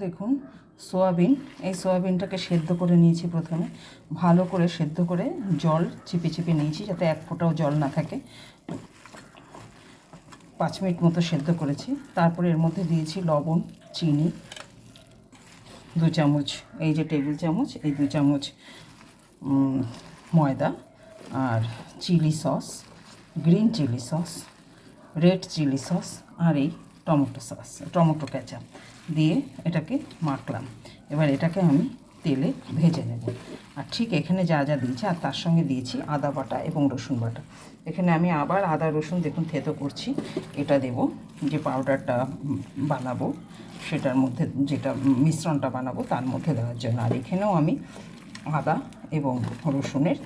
দেখুন, সোয়াবিন, এই সোয়াবিনটাকে সেদ্ধ করে নিয়েছি প্রথমে। ভালো করে সেদ্ধ করে জল চিপে চিপে নিয়েছি যাতে এক ফোঁটাও জল না থাকে। পাঁচ মিনিট মতো সেদ্ধ করেছি। তারপরে এর মধ্যে দিয়েছি লবণ, চিনি, দু চামচ, এই যে টেবিল চামচ, এই দু চামচ ময়দা আর chilli sauce, green chilli sauce, red chilli sauce আর এই টমেটো সস, টমেটো কেচাপ দিয়ে এটাকে মাখলাম। এবার এটাকে আমি তেলে ভেজে নেব। আর ঠিক এখানে যা যা দিয়েছি, আর তার সঙ্গে দিয়েছি আদা বাটা এবং রসুন বাটা। এখানে আমি আবার আদা, রসুন দেখুন থেতো করছি। এটা দেব, যে পাউডারটা বানাবো, সেটার মধ্যে যেটা মিশ্রণটা বানাবো, তার মধ্যে দেওয়ার জন্য। আর এখানেও আমি আদা এবং রসুনের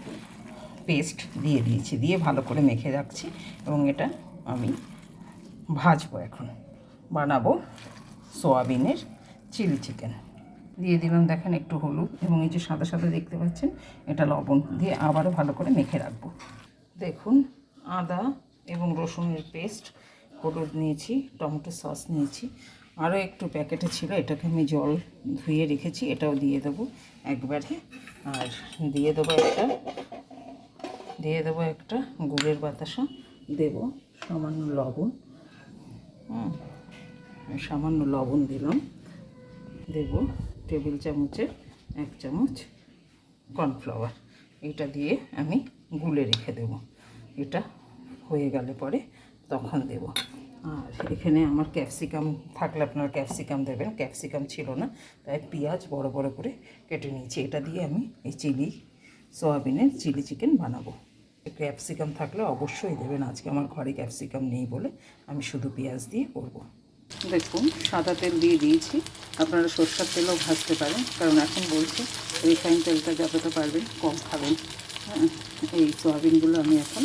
পেস্ট দিয়ে দিয়েছি, দিয়ে ভালো করে মেখে রাখছি এবং এটা আমি ভাজবো এখন। বানাবো সোয়াবিনের চিলি চিকেন। দিয়ে দিলাম দেখেন একটু হলুদ এবং এই যে সাদা সাদা দেখতে পাচ্ছেন, এটা লবণ দিয়ে আবারও ভালো করে মেখে রাখব। দেখুন, আদা এবং রসুনের পেস্ট, হলুদ নিয়েছি, টমেটো সস নিয়েছি, আরও একটু প্যাকেটে ছিল, এটাকে আমি জল ধুয়ে রেখেছি, এটাও দিয়ে দেবো একবারে। আর দিয়ে দেবো একটা, দিয়ে দেবো একটা গুড়ের বাতাসা, দেবো সামান্য লবণ। হুম। সামান্য লবণ দিলাম। দেব টেবিল চামচের এক চামচ কর্নফ্লাওয়ার। এটা দিয়ে আমি গুলে রেখে দেব। এটা হয়ে গেলে পরে তখন দেব। আর এখানে আমার ক্যাপসিকাম থাকলে আপনারা ক্যাপসিকাম দেবেন। ক্যাপসিকাম ছিল না, তাই পেঁয়াজ বড় বড় করে কেটে নিয়েছি। এটা দিয়ে আমি এই চিলি, সোয়াবিনের চিলি চিকেন বানাবো। ক্যাপসিকাম থাকলে অবশ্যই দেবেন। আজকে আমার ঘরে ক্যাপসিকাম নেই বলে আমি শুধু পেঁয়াজ দিয়ে করব। দেখুন সাদা তেল দিয়ে দিয়েছি। আপনারা সরষের তেলও ভাজতে পারেন কারণ এখন বলছি রিফাইন তেলটা যতটা পারবেন কম খাবেন। হ্যাঁ, এই সয়াবিনগুলো আমি এখন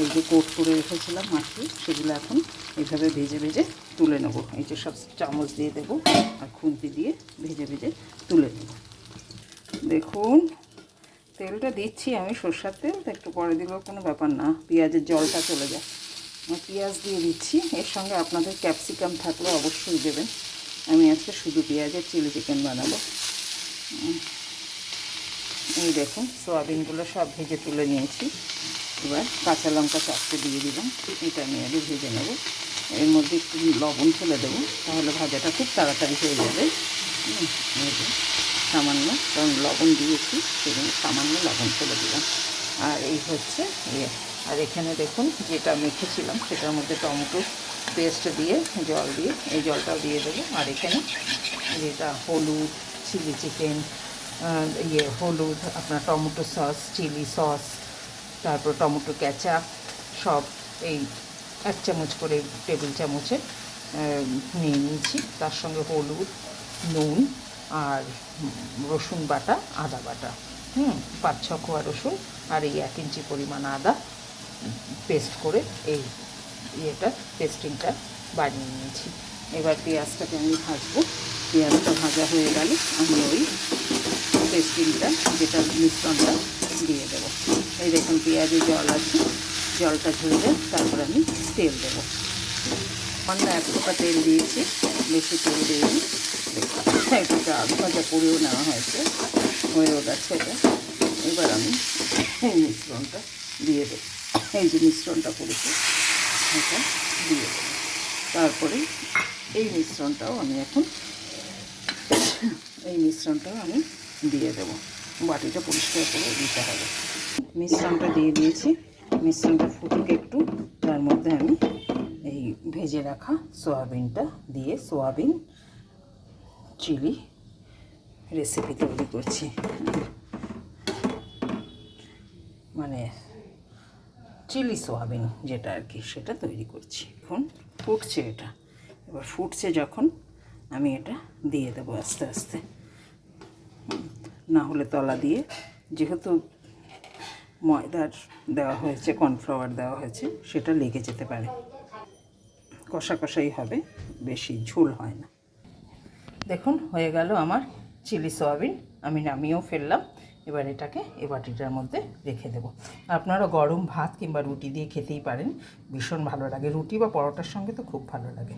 এই যে কোট করে রেখেছিলাম মাখিয়ে সেগুলো এখন এইভাবে ভেজে ভেজে তুলে নেব। এই যে সব চামচ দিয়ে দেবো আর খুন্তি দিয়ে ভেজে ভেজে তুলে নেব। দেখুন তেলটা দিচ্ছি আমি সর্ষার তেল একটু পরে দিলেও কোনো ব্যাপার না পেঁয়াজের জলটা চলে যায়। পেঁয়াজ দিয়ে দিচ্ছি। এর সঙ্গে আপনাদের ক্যাপসিকাম থাকলে অবশ্যই দেবেন। আমি আজকে শুধু পেঁয়াজের চিলি চিকেন বানাবো। এই দেখুন, সোয়াবিনগুলো সব ভেজে তুলে নিয়েছি। এবার কাঁচা লঙ্কা চারটে দিয়ে দিলাম। এটা আমি আগে ভেজে নেব। এর মধ্যে একটু লবণ ফেলে দেবো, তাহলে ভাজাটা খুব তাড়াতাড়ি হয়ে যাবে। সামান্য, কারণ লবণ দিয়েছি, সেজন্য সামান্য লবণ ফেলে দিলাম। আর এই হচ্ছে ইয়ে। আর এখানে দেখুন যেটা মেখেছিলাম, সেটার মধ্যে টমেটো পেস্ট দিয়ে, জল দিয়ে, এই জলটাও দিয়ে দেবো। আর এখানে যেটা হলুদ চিলি চিকেন ইয়ে হলুদ, আপনার টমেটো সস চিলি সস তারপর টমেটো ক্যাচাপ সব এই এক চামচ করে টেবিল চামচে নিয়ে নিয়েছি। তার সঙ্গে হলুদ, নুন আর রসুন বাটা, আদা বাটা। হুম, পাঁচ ছ কোয়া রসুন আর এই এক ইঞ্চি পরিমাণ আদা। পেস্ট করে এই ইয়েটা, পেস্টিংটা বানিয়ে নিয়েছি। এবার পেঁয়াজটাকে আমি ভাজবো। পেঁয়াজটা ভাজা হয়ে গেলে আমি ওই পেস্টিংটা, যেটা মিশ্রণটা দিয়ে দেবো। এই দেখুন, পেঁয়াজে জল আছে, জলটা ঝরলে তারপর আমি তেল দেবো। অন্য এক ফোঁটা তেল দিয়েছি, বেশি তেল দিইনি। এটাকে আধ ভাজা করেও নেওয়া হয়েছে, হয়েও গেছে এটা। এবার আমি এই মিশ্রণটা দিয়ে দেবো। এই যে মিশ্রণটা করেছি এটা দিয়ে দেবো। তারপরে এই মিশ্রণটাও আমি এখন, এই মিশ্রণটাও আমি দিয়ে দেবো। বাটিটা পরিষ্কার করে দিতে হবে। মিশ্রণটা দিয়ে দিয়েছি। মিশ্রণটা ফুটুক একটু, তার মধ্যে আমি এই ভেজে রাখা সোয়াবিনটা দিয়ে সোয়াবিন চিলি রেসিপি তৈরি করছি। মানে চিলি সোয়াবিন যেটা আর কি, সেটা তৈরি করছি। এখন ফুটছে এটা। এবার ফুটছে যখন আমি এটা দিয়ে দেবো আস্তে আস্তে। না হলে তলা দিয়ে। যেহেতু ময়দার দেওয়া হয়েছে, কর্নফ্লাওয়ার দেওয়া হয়েছে, সেটা লেগে যেতে পারে। কষা কষাই হবে, বেশি ঝোল হয় না। দেখুন, হয়ে গেল আমার চিলি সয়াবিন। আমি নামিয়েও ফেললাম। এবার এটাকে এ বাটিটার মধ্যে রেখে দেবো। আপনারা গরম ভাত কিংবা রুটি দিয়ে খেতেই পারেন। ভীষণ ভালো লাগে। রুটি বা পরোটার সঙ্গে তো খুব ভালো লাগে।